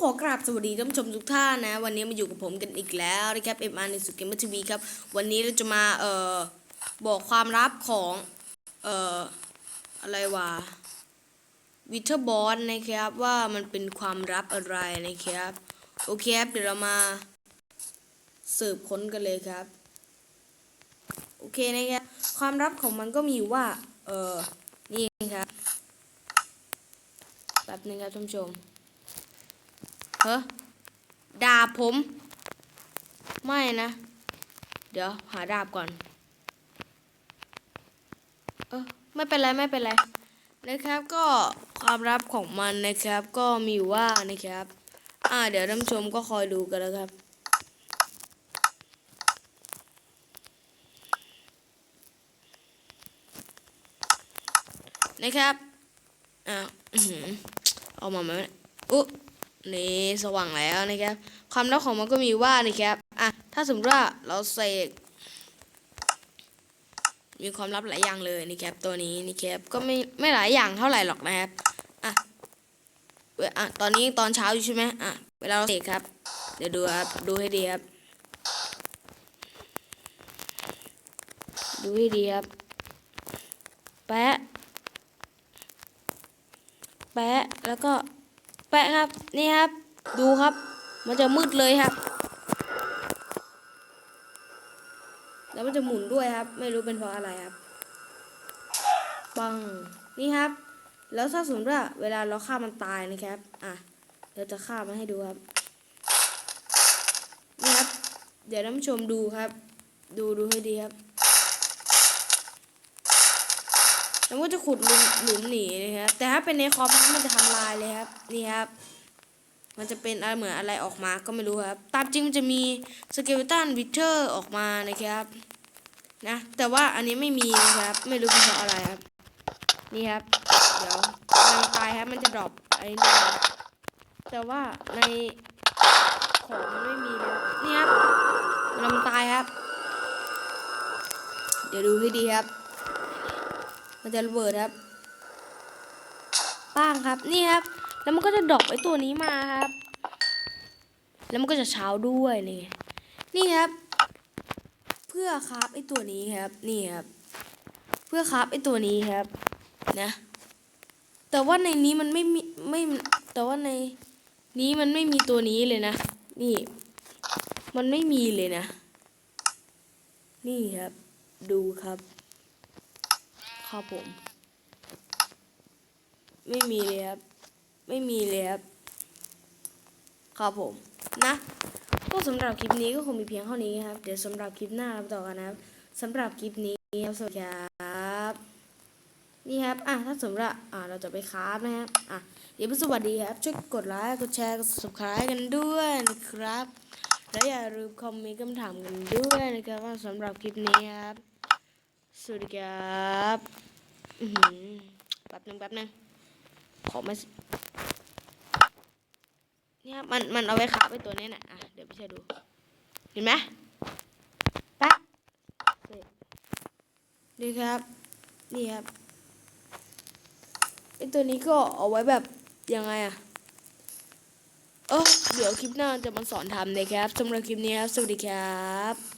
ขอกราบสวัสดีท่านผู้ชมทุกท่านนะ วันนี้มาอยู่กับผมกันอีกแล้วนะครับเอ็มอาร์ในสุดเกมทีวีครับ วันนี้เราจะมาเอ่อบอกความลับของเอ่ออะไรวะวิเทอร์บอลนะครับว่ามันเป็นความลับอะไรนะครับโอเคครับเดี๋ยวเรามาสืบค้นกันเลยครับโอเคนะครับความลับของมันก็มีอยู่ว่าเออนี่ครับแป๊บนึงครับท่านผู้ชม เฮ้ดาบผม ไม่นะ เดี๋ยวหาดาบก่อน เออไม่เป็นไร ไม่เป็นไร นะครับก็ความลับของมันนะครับ ก็มีอยู่ว่านะครับ อ่า เดี๋ยวท่านชมก็คอยดูกันแล้วครับนะครับอ่าอออเอามาไหมอุ๊ นี่สว่างแล้วนะครับ ความลับของมันก็มีว่านะครับอะถ้าสมมติว่าเราเสกมีความลับหลายอย่างเลยนะครับตัวนี้นะครับก็ไม่ไม่หลายอย่างเท่าไหร่หรอกนะครับอะเวอะตอนนี้ตอนเช้าอยู่ใช่ไหมอะเวลาเราเสกครับ เดี๋ยวดูครับดูให้ดีครับ ดูให้ดีครับ แปะ แปะแล้วก็ แปะครับ นี่ครับ ดูครับ มันจะมืดเลยครับ แล้วมันจะหมุนด้วยครับ ไม่รู้เป็นเพราะอะไรครับ ปัง นี่ครับ แล้วถ้าสมมติว่าเวลาเราฆ่ามันตายนะครับ อะ เราจะฆ่ามันให้ดูครับ นี่ครับ เดี๋ยวท่านผู้ชมดูครับ ดูดูให้ดีครับ แล้วก็จะขุดหลุมหลุมหนีนะครับแต่ถ้าเป็นในคอมมันจะทำลายเลยครับนี่ครับ มันจะเป็นอะไรเหมือนอะไรออกมาก็ไม่รู้ครับ ตามจริงมันจะมีสเกลตันวิเทอร์ออกมานะครับนะแต่ว่าอันนี้ไม่มีนะครับ ไม่รู้เป็นเพราะอะไรครับ นี่ครับ เดี๋ยวมันตายครับมันจะดรอปไอ้นี่แต่ว่าในของมันไม่มีเลยครับนี่ครับเวลามันตายครับ เดี๋ยวดูให้ดีครับ มันจะระเบิดครับป้างครับนี่ครับ แล้วมันก็จะดอปไอ้ตัวนี้มาครับ แล้วมันก็จะเช้าด้วยนี่นี่ครับ เพื่อคราฟไอ้ตัวนี้ครับ นี่ครับ เพื่อคราฟไอ้ตัวนี้ครับ นะ แต่ว่าในนี้มันไม่มีไม่แต่ว่าในนี้มันไม่มีตัวนี้เลยนะ นี่ มันไม่มีเลยนะ นี่ครับ ดูครับ ครับผม ไม่มีเลยครับ ไม่มีเลยครับ ครับผม นะ ก็สำหรับคลิปนี้ก็คงมีเพียงเท่านี้ครับ เดี๋ยวสำหรับคลิปหน้าเราต่อกันนะครับสำหรับคลิปนี้ครับสวัสดีครับ นี่ครับ อะ ถ้าสมมติว่าอ่าเราจะไปคราฟนะครับ อะ เดี๋ยวสวัสดีครับ ช่วยกดไลค์ กดแชร์ กด subscribe กันด้วยนะครับ และอย่าลืมคอมเมนต์คำถามกันด้วยนะครับว่าสำหรับคลิปนี้ครับ สวัสดีครับอือหือแป๊บหนึงแป๊บหนึงขอมาสิเนี่ยครับมันมันเอาไว้ขาไปตัวนี้น่ะอะเดี๋ยวพี่ชายดู เห็นไหมแป๊บเสร็จนี่ครับ นี่ครับไอตัวนี้ก็เอาไว้แบบยังไงอะเออเดี๋ยวคลิปหน้าจะมาสอนทำนะครับสำหรับคลิปนี้ครับ สวัสดีครับ